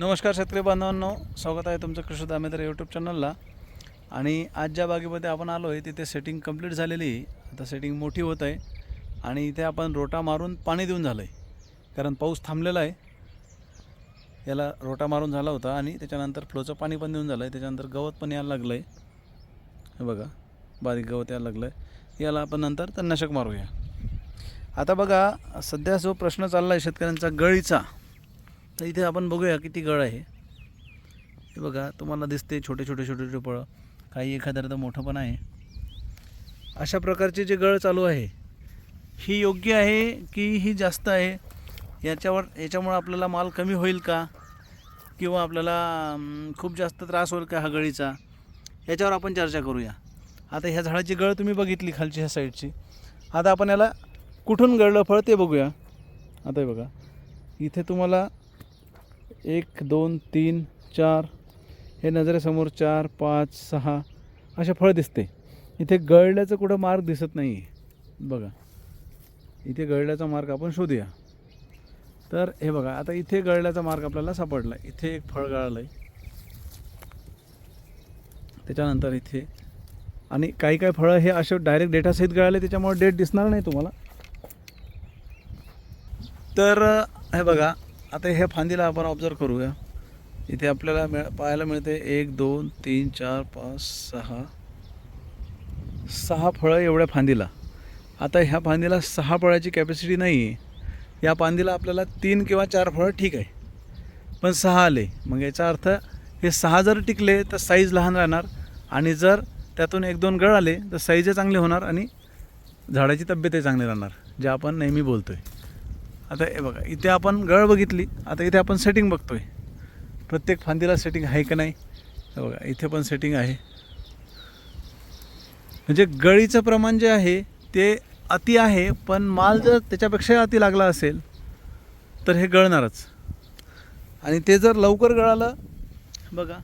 नमस्कार शेतकरी बांधवांनो स्वागत आहे तुमचं कृषी दामेदार यूट्यूब चॅनलला आणि आज ज्या बागेमध्ये आपण आलो आहे तिथे सेटिंग कंप्लीट झालेली आहे. आता सेटिंग मोठी होत आहे. आणि इथे आपण रोटा मारून पाणी देऊन झालं आहे कारण पाऊस थांबलेला आहे. याला रोटा मारून झाला होता आणि त्याच्यानंतर फ्लोचं पाणी पण देऊन झालं आहे त्याच्यानंतर गवत पण यायला लागलं आहे हे बघा बारीक गवत यायला लागलं आहे याला आपण नंतर तणनाशक मारूया. आता बघा सध्या जो प्रश्न चालला आहे शेतकऱ्यांचा गळीचा तर इथे आपण बघूया किती गळ आहे. हे बघा तुम्हाला दिसते छोटे छोटे छोटे छोटे फळं काही एखाद्या तर मोठं पण आहे. अशा प्रकारचे जे गळ चालू आहे ही योग्य आहे की ही जास्त आहे? याच्यावर याच्यामुळं आपल्याला माल कमी होईल का? किंवा आपल्याला खूप जास्त त्रास होईल का हा गळीचा? याच्यावर आपण चर्चा करूया. आता ह्या झाडाची गळ तुम्ही बघितली खालची ह्या साईडची. आता आपण याला कुठून गळलं फळ ते बघूया. आता हे बघा. इथे तुम्हाला एक दोन तीन चार. हे नजरेसमोर चार पाच सहा. असे फळ दिसते. इथे गळल्याचं कुठं मार्ग दिसत नाही आहे बघा. इथे गळल्याचा मार्ग आपण शोधूया. तर हे बघा आता इथे गळल्याचा मार्ग आपल्याला सापडला. इथे एक फळ गळालं आहे त्याच्यानंतर इथे आणि काही काही फळं हे असे डायरेक्ट डेटासहित गळाले त्याच्यामुळे डेट दिसणार नाही तुम्हाला. तर हे बघा आता ह्या फांदीला आपण ऑब्झर्व करूया. इथे आपल्याला मिळ पाहायला मिळते एक दोन तीन चार पाच सहा. सहा फळं एवढ्या फांदीला. आता ह्या फांदीला सहा फळाची कॅपॅसिटी नाही आहे या फांदीला आपल्याला तीन किंवा चार फळं ठीक आहे. पण सहा आले. मग याचा अर्थ हे सहा जर टिकले तर साईज लहान राहणार. आणि जर त्यातून एक दोन गळ आले तर साईजही चांगले होणार आणि झाडाची तब्येतही चांगली राहणार जे आपण नेहमी बोलतो आहे आता हे बघा इथे आपण गळ बघितली आता इथे आपण सेटिंग बघतोय. प्रत्येक फांदीला सेटिंग आहे का नाही? हे बघा इथे पण सेटिंग आहे. म्हणजे गळीचं प्रमाण जे आहे ते अति आहे पण माल जर त्याच्यापेक्षा अति लागला असेल तर हे गळणारच. आणि ते जर लवकर गळालं बघा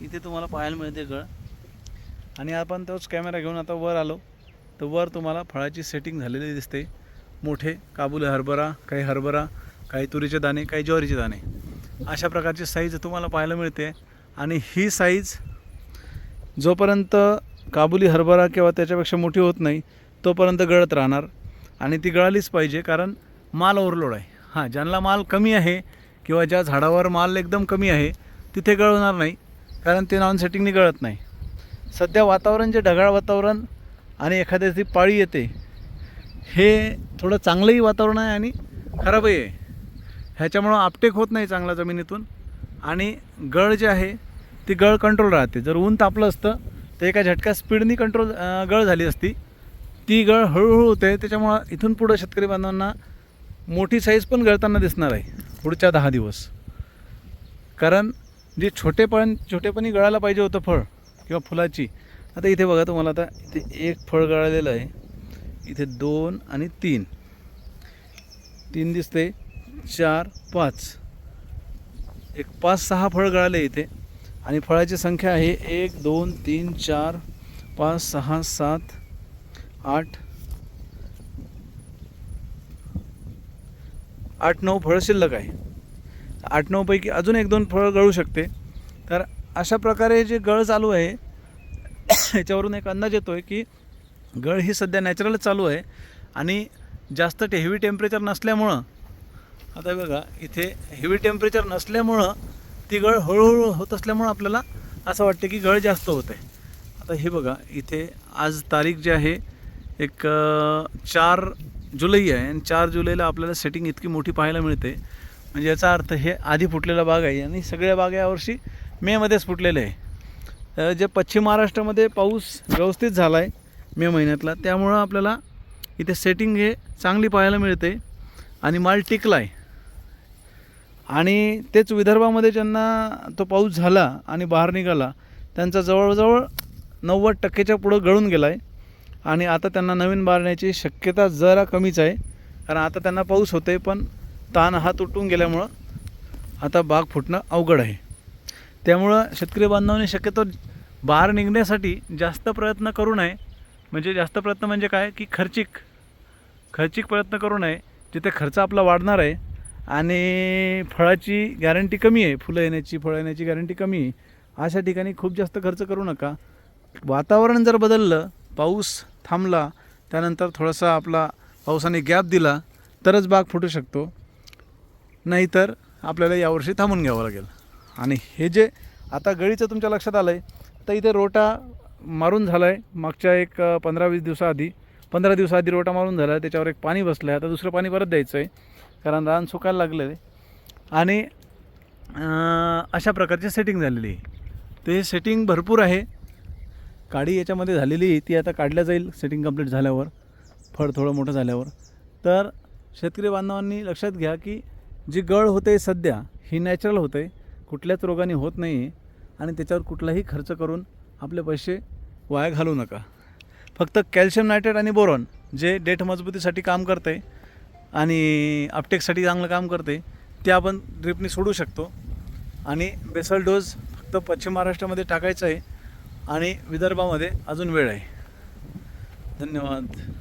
इथे तुम्हाला पाहायला मिळते गळ. आणि आपण तोच कॅमेरा घेऊन आता वर आलो तर वर तुम्हाला फळाची सेटिंग झालेली दिसते. मोठे काबुली हरभरा काही हरभरा काही तुरीचे दाणे काही ज्वारीचे दाणे. अशा प्रकारची साईज तुम्हाला पाहायला मिळते. आणि ही साईज जोपर्यंत काबुली हरभरा किंवा त्याच्यापेक्षा मोठी होत नाही तोपर्यंत गळत राहणार. आणि ती गळालीच पाहिजे कारण माल ओव्हरलोड आहे. हां ज्यांना माल कमी आहे किंवा ज्या झाडावर माल एकदम कमी आहे तिथे गळवणार नाही कारण ते नॉन सेटिंगने गळत नाही. सध्या वातावरण जे ढगाळ वातावरण आणि एखाद्याची पाळी येते हे थोडं चांगलंही वातावरण आहे आणि खराबही आहे. ह्याच्यामुळं आपटेक होत नाही चांगला जमिनीतून. आणि गळ जे आहे ती गळ कंट्रोल राहते. जर ऊन तापलं असतं तर एका झटक्या स्पीडनी कंट्रोल गळ झाली असती. ती गळ हळूहळू होते. त्याच्यामुळं इथून पुढं शेतकरी बांधवांना मोठी साईज पण गळताना दिसणार आहे पुढच्या दहा दिवस. कारण जे छोटेपण छोटेपणी गळायला पाहिजे होतं फळ किंवा फुलाची आता इथे बघा तुम्हाला आता इथे एक फळ गळालेलं आहे. इथे दोन आणि तीन. तीन दिसते चार पाच. एक पाच सहा फळ गळाले इथे. आणि फळाची संख्या आहे एक दोन तीन चार पाच सहा सात आठ. आठ नऊ फळं शिल्लक आहे. आठ नऊपैकी अजून एक दोन फळं गळू शकते. तर अशा प्रकारे जे गळ चालू आहे याच्यावरून एक अंदाज येतो आहे की गळ ही सध्या नॅचरलच चालू आहे आणि जास्त ते हेवी टेम्परेचर नसल्यामुळं आता बघा इथे हेवी टेम्परेचर नसल्यामुळं ती गळ हळूहळू होत असल्यामुळं आपल्याला असं वाटतं की गळ जास्त होत आहे. आता हे बघा इथे आज तारीख जी आहे एक चार जुलै आहे आणि चार जुलैला आपल्याला सेटिंग इतकी मोठी पाहायला मिळते. म्हणजे याचा अर्थ हे आधी फुटलेला बाग आहे आणि सगळ्या बागा यावर्षी मेमध्येच फुटलेले आहे. जे पश्चिम महाराष्ट्रामध्ये पाऊस व्यवस्थित झाला आहे मे महिन्यातला. त्यामुळं आपल्याला इथे सेटिंग हे चांगली पाहायला मिळते आणि माल टिकला आहे आणि तेच विदर्भामध्ये ज्यांना तो पाऊस झाला आणि बाहेर निघाला त्यांचा जवळजवळ नव्वद टक्केच्या पुढं गळून गेला आहे आणि आता त्यांना नवीन बारण्याची शक्यता जरा कमीच आहे. कारण आता त्यांना पाऊस होते पण ताण हा तुटून गेल्यामुळं आता बाग फुटणं अवघड आहे. त्यामुळं शेतकरी बांधवांनी शक्यतो बाहेर निघण्यासाठी जास्त प्रयत्न करू नये. म्हणजे जास्त प्रयत्न म्हणजे काय? की खर्चिक. खर्चिक प्रयत्न करू नये. जिथे खर्च आपला वाढणार आहे आणि फळाची गॅरंटी कमी आहे फुलं येण्याची फळं येण्याची गॅरंटी कमी आहे अशा ठिकाणी खूप जास्त खर्च करू नका. वातावरण जर बदललं पाऊस थांबला त्यानंतर थोडासा आपला पावसाने गॅप दिला तरच बाग फुटू शकतो. नाहीतर आपल्याला यावर्षी थांबून घ्यावं लागेल. आणि हे जे आता गळीचं तुमच्या लक्षात आलं आहे तर इथे रोटा मारून झाला आहे मागच्या एक पंधरा वीस दिवसाआधी पंधरा दिवसाआधी रोटा मारून झाला. आहे त्याच्यावर एक पाणी बसलं आहे आता दुसरं पाणी परत द्यायचं आहे कारण रान सुकायला लागलं आहे. आणि अशा प्रकारची सेटिंग झालेली आहे. ते सेटिंग भरपूर आहे. काडी याच्यामध्ये झालेली आहे. ती आता काढल्या जाईल. सेटिंग कंप्लीट झाल्यावर. फळ थोडं मोठं झाल्यावर. तर शेतकरी बांधवांनी लक्षात घ्या की जी गळ होते सध्या ही नॅचरल होते. कुठल्याच रोगाने होत नाही आहे आणि त्याच्यावर कुठलाही खर्च करून आपले पैसे वाया घालू नका. फक्त कॅल्शियम नायट्रेट आणि बोरॉन जे डेट मजबूतीसाठी काम करते आणि अपटेकसाठी चांगलं काम करते ते आपण ड्रिपने सोडू शकतो. आणि बेसल डोस फक्त पश्चिम महाराष्ट्रामध्ये टाकायचं आहे आणि विदर्भामध्ये अजून वेळ आहे. धन्यवाद.